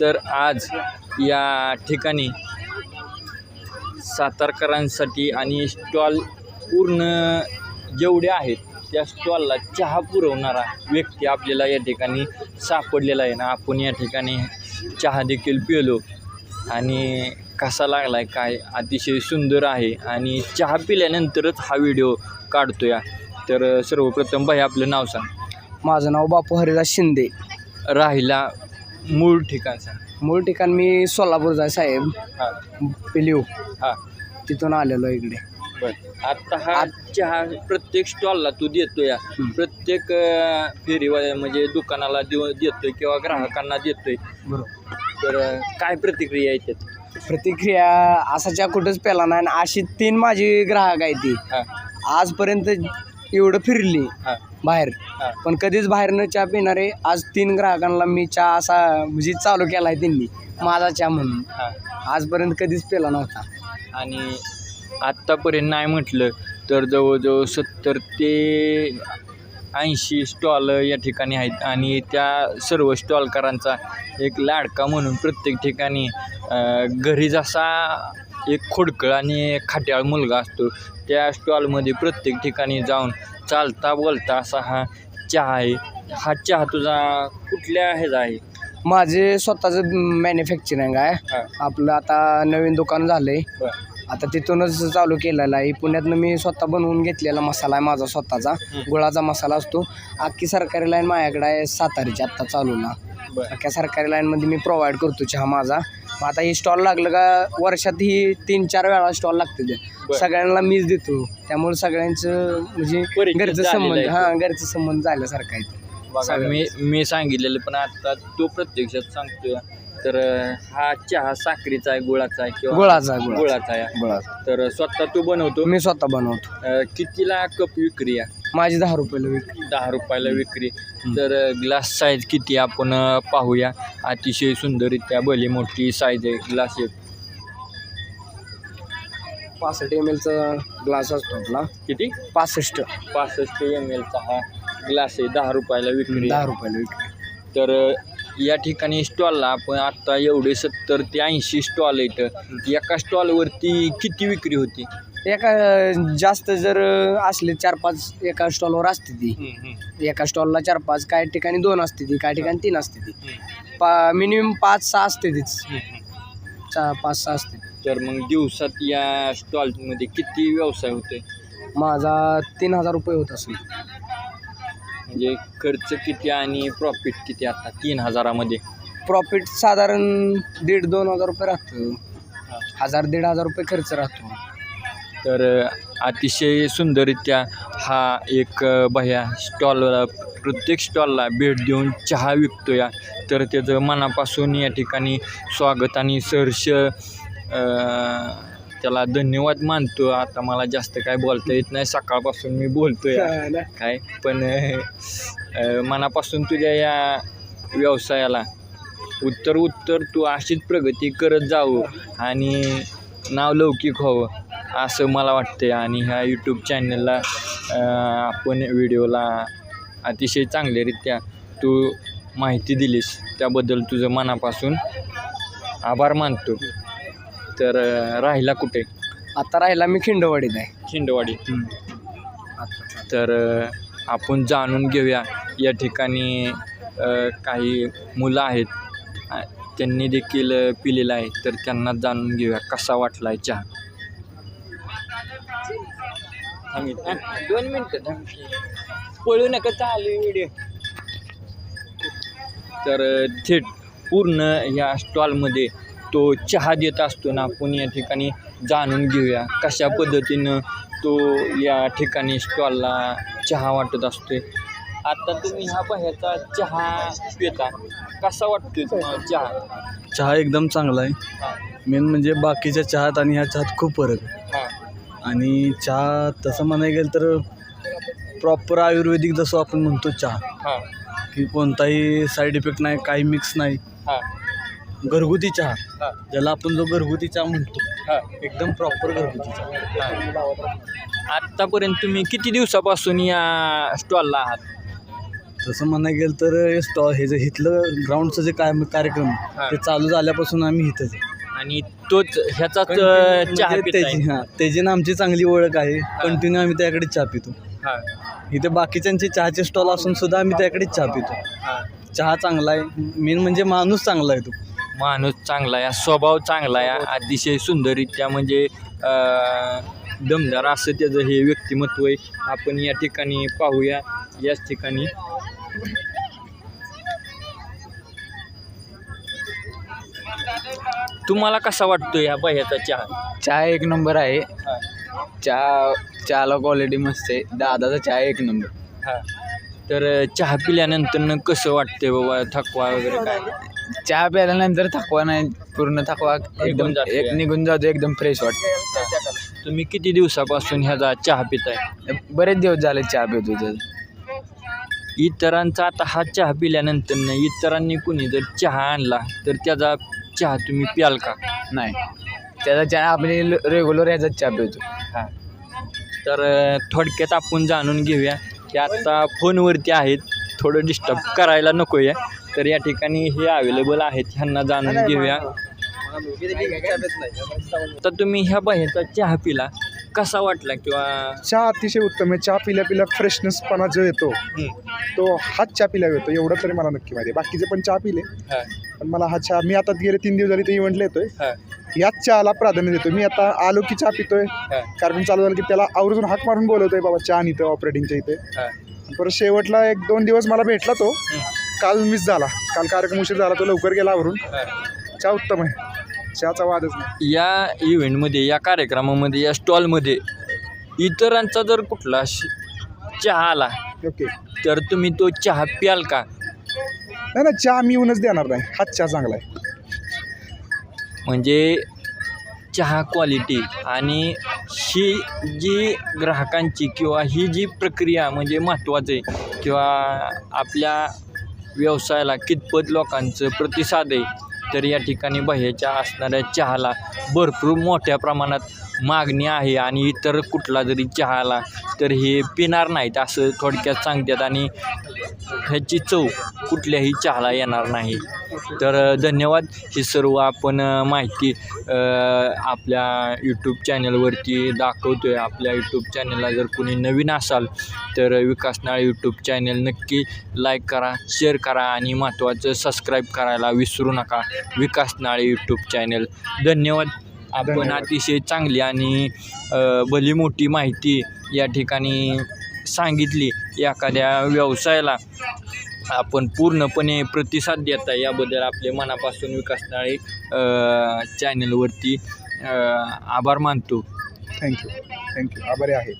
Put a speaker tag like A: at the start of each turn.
A: तर आज या ठिकाणी सातारकरांसाठी आणि स्टॉल पूर्ण जेवढे आहेत त्या स्टॉलला चहा पुरवणारा व्यक्ती आपल्याला या ठिकाणी सापडलेला आहे ना. आपण या ठिकाणी चहा देखील पिलो आणि कसा लागला आहे काय अतिशय सुंदर आहे आणि चहा पिल्यानंतरच हा व्हिडिओ काढतो या तर सर्वप्रथम भाई आपलं नाव सांग.
B: माझं नाव बापू हरिदास शिंदे.
A: राहिला मूळ ठिकाण सांग.
B: मूळ ठिकाण मी सोलापूरचा आहे साहेब.
A: हां.
B: पिलिव.
A: हां.
B: तिथून आलेलो इकडे.
A: बर. आता हा चहा प्रत्येक स्टॉलला तू देतो या प्रत्येक अं, फेरीवाल्या म्हणजे दुकानाला देऊ देतोय किंवा ग्राहकांना देतोय.
B: बरोबर.
A: तर अं, काय प्रतिक्रिया येतात
B: प्रतिक्रिया असा चहा कुठंच पेला नाही आणि अशी तीन माझी ग्राहक आहे ती.
A: हां.
B: आजपर्यंत एवढं फिरली
A: हां.
B: बाहेर.
A: हां.
B: पण कधीच बाहेर न चहा पिणारे आज तीन ग्राहकांना मी चहा असा म्हणजे चालू केला आहे त्यांनी माझा चहा म्हणून.
A: हां.
B: आजपर्यंत कधीच पेला नव्हता.
A: आणि आत्तापर्यंत नाही म्हटलं तर जवळजवळ सत्तर ते ऐंशी स्टॉल या ठिकाणी आहेत. आणि त्या सर्व स्टॉलकरांचा एक लाडका म्हणून प्रत्येक ठिकाणी अं, घरी जसा एक खोडकळ आणि खाट्याळ मुलगा असतो. त्या स्टॉलमध्ये प्रत्येक ठिकाणी जाऊन चालता बोलता असा हा चहा आहे. हा चहा तुझा कुठल्या ह्याचा आहे?
B: माझे स्वतःचं मॅन्युफॅक्चरिंग आहे. आपलं आता नवीन दुकान झालंय.
A: बरं.
B: आता तिथूनच चालू केलेला आहे. पुण्यातनं मी स्वतः बनवून घेतलेला मसाला आहे माझा स्वतःचा. गुळाचा मसाला असतो. अख्खी सरकारी लाईन माझ्याकडे आहे सातारीची आत्ता चालूला अख्ख्या सरकारी लाईनमध्ये मी प्रोव्हाइड करतो चहा माझा. मग आता ही स्टॉल लागलं का वर्षात ही तीन चार वेळा स्टॉल लागते ते. सगळ्यांना मीच देतो. त्यामुळे सगळ्यांचं म्हणजे
A: परिचित
B: घरचं
A: झालेलं
B: संबंध
A: आहे.
B: हां घरचं संबंध झाल्यासारखं आहे ते.
A: बघा मी मी सांगितलेलं पण आता तो प्रत्यक्षात सांगतोय. तर अं, हा चहा साखरेचा आहे गुळाचा आहे किंवा
B: गुळाचा आहे, गुळाचा.
A: गुळाचा आहे.
B: गुळाचा.
A: तर स्वतः तू बनवतो?
B: मी स्वतः बनवतो.
A: अं, कितीला कप विक्री आहे?
B: माझी दहा रुपयाला विक्री.
A: दहा रुपयाला विक्री. तर ग्लास साईज किती आपण अं, पाहूया. अतिशय सुंदररित्या भली मोठी साईज आहे ग्लास एक.
B: पासष्ट एम एलचा ग्लास असतो आपला.
A: किती?
B: पासष्ट.
A: पासष्ट एम एलचा हा ग्लास आहे. दहा रुपयाला विक्री
B: दहा. रुपयाला विक्री.
A: तर अं, या ठिकाणी स्टॉलला आपण आत्ता एवढे सत्तर ते ऐंशी स्टॉल आहेत. एका स्टॉलवरती किती विक्री होती?
B: एका जास्त जर असले चार पाच एका स्टॉलवर असते ती. एका स्टॉलला चार पाच काही ठिकाणी दोन असते ती काही ठिकाणी तीन असते ती. पा मिनिमम पाच सहा असते तीच. चा पाच सहा असते
A: तर मग दिवसात या स्टॉलमध्ये किती व्यवसाय होते
B: माझा तीन हजार रुपये होत असेल.
A: म्हणजे खर्च किती आणि प्रॉफिट किती आता तीन हजारामध्ये?
B: प्रॉफिट साधारण दीड दोन हजार रुपये राहतं. हजार दीड हजार रुपये खर्च राहतो.
A: तर अतिशय सुंदररित्या हा एक भया स्टॉलला प्रत्येक स्टॉलला भेट देऊन चहा विकतो या तर त्याचं मनापासून या ठिकाणी स्वागत आणि सहर्ष त्याला धन्यवाद मानतो. आता मला जास्त काय बोलता येत नाही. सकाळपासून मी बोलतो या काय? पण मनापासून तुझ्या या व्यवसायाला उत्तर उत्तर तू अशीच प्रगती करत जावं आणि नाव लौकिक व्हावं. असं मला वाटते. आणि ह्या यूट्यूब चॅनलला आपण व्हिडिओला अतिशय चांगल्यारित्या तू माहिती दिलीस. त्याबद्दल तुझं मनापासून आभार मानतो. तर राहिला कुठे?
B: आता राहिला मी खिंडवाडीत आहे.
A: खिंडवाडी. तर आपण जाणून घेऊया या ठिकाणी काही मुलं आहेत. त्यांनी देखील पिलेलं आहे. तर त्यांना जाणून घेऊया कसा वाटला आहे चहा. दोन मिनटं. पळू नका चालू व्हिडिओ तर थेट पूर्ण या स्टॉलमध्ये तो चहा देत असतो ना आपण या ठिकाणी जाणून घेऊया कशा पद्धतीनं तो या ठिकाणी स्टॉलला चहा वाटत असतोय. आता तुम्ही हा बाहेरचा चहा पिता. कसा वाटतोय तुम्हाला चहा?
C: चहा एकदम चांगला आहे.
A: हा,
C: मेन म्हणजे बाकीच्या चहात आणि ह्या चहात खूप फरक आहे. आणि चहा तसं म्हणायला गेलं तर प्रॉपर आयुर्वेदिक जसं आपण म्हणतो चहा.
A: हा,
C: की कोणताही साईड इफेक्ट नाही काही मिक्स नाही.
A: हा,
C: घरगुती चहा.
A: हा,
C: ज्याला आपण जो घरगुती चहा म्हणतो
A: हा,
C: एकदम प्रॉपर घरगुती चहा.
A: हा. आत्तापर्यंत तुम्ही किती दिवसापासून या स्टॉलला आहात?
C: तसं म्हणायला गेलं तर स्टॉ हे जे इथलं ग्राउंडचं जे काय कार्यक्रम ते चालू झाल्यापासून आम्ही इथंच आहे.
A: आणि तोच ह्याचाच अं, चहा
C: म्हणजे
A: पिताय.
C: त्याची हां. त्याची ना आमची चांगली ओळख आहे. कंटिन्यू आम्ही त्याकडे चहा पितो.
A: हा.
C: इथे बाकीच्यांचे चहाचे स्टॉल असून सुद्धा आम्ही त्याकडेच चहा पितो.
A: हा.
C: चहा चांगला आहे. मेन म्हणजे माणूस चांगला आहे तो.
A: माणूस चांगला आहे. स्वभाव चांगला आहे. अतिशय सुंदररित्या म्हणजे अं, दमदार असं त्याचं हे व्यक्तिमत्व आहे. आपण या ठिकाणी पाहूया. याच ठिकाणी. तुम्हाला कसा वाटतो या बाह्याचा चहा?
D: चहा एक नंबर आहे. चहा चहाला क्वालिटी मस्त आहे. दादाचा चहा एक नंबर.
A: हा. तर चहा पिल्यानंतर कसं वाटते बाबा थकवा वगैरे काय?
D: चहा प्यायल्यानंतर थकवा नाही पूर्ण थकवा एकदम
A: जातो
D: एक. निघून जातो एकदम फ्रेश वाटतं
A: तुम्ही किती दिवसापासून ह्याचा चहा पिताय?
D: बरेच दिवस झाले चहा पितो त्याचा.
A: इतरांचा आता हा चहा पिल्यानंतर इतरांनी कुणी जर चहा आणला तर त्याचा चहा तुम्ही प्याल का?
D: नाही. त्याचा चहा आपली रेग्युलर ह्याचाच चहा पितो.
A: हा. तर थोडक्यात आपण जाणून घेऊया की आता फोनवरती आहेत. थोडं डिस्टर्ब करायला नको आहे तर या ठिकाणी हे अवेलेबल आहेत ह्यांना जाणून घेऊया. तर तुम्ही ह्या बाहेरचा चहा पिला. कसा वाटला किंवा?
E: चहा अतिशय उत्तम आहे. चहा पिल्या पिल्या फ्रेशनेसपणा जो येतो तो हाच चहा पिल्या येतो. एवढं तरी मला नक्की माहिती बाकीचे पण चहा पिले.
A: हा,
E: पण मला हा चहा मी आता गेले तीन दिवस झाले ते इव्हेंटला येतोय.
A: हा,
E: याच चहाला प्राधान्य देतो मी आता आलो की चहा पितोय.
A: हा,
E: कार्यक्रम चालू झाला की त्याला आवर्जून हाक मारून बोलवतोय बाबा चहा इथं ऑपरेटिंगच्या इथे.
A: हा.
E: परत शेवटला एक दोन दिवस मला भेटला तो. काल मिस झाला. काल कार्यक्रम उशीर झाला तो लवकर गेला आवरून
A: हा.
E: चहा उत्तम आहे. चहाचा वादच नाही.
A: या इव्हेंटमध्ये या कार्यक्रमामध्ये या स्टॉलमध्ये इतरांचा जर कुठला श- चहा आला
E: ओके.
A: तर तुम्ही तो चहा प्याल का?
E: नाही ना चहा मी येऊनच देणार नाही. हाच चहा चांगला आहे.
A: म्हणजे चहा क्वालिटी आणि ही जी ग्राहकांची किंवा ही जी प्रक्रिया म्हणजे महत्त्वाचं आहे किंवा आपल्या व्यवसायाला कितपत लोकांचं प्रतिसाद आहे तर या ठिकाणी बाह्याच्या असणाऱ्या चहाला भरपूर मोठ्या प्रमाणात मागणी आहे आणि इतर कुठला जरी चहा आला तर हे पिणार नाहीत असं थोडक्यात सांगतात आणि ह्याची चव कुठल्याही चहाला येणार नाही. तर धन्यवाद. ही सर्व आपण माहिती आपल्या यूट्यूब चॅनलवरती दाखवतो आहे आपल्या यूट्यूब चॅनलला जर कोणी नवीन असाल तर विकास नाळे यूट्यूब चॅनल नक्की लाईक करा शेअर करा आणि महत्त्वाचं सबस्क्राईब करायला विसरू नका. विकास नाळे यूट्यूब चॅनल धन्यवाद. आपण. अतिशय चांगली आणि भली मोठी माहिती या ठिकाणी सांगितली एखाद्या व्यवसायाला. आपण पूर्णपणे प्रतिसाद देता याबद्दल आपले मनापासून विकास नाळे चॅनलवरती आभार मानतो.
E: थँक्यू थँक्यू आभारी आहे.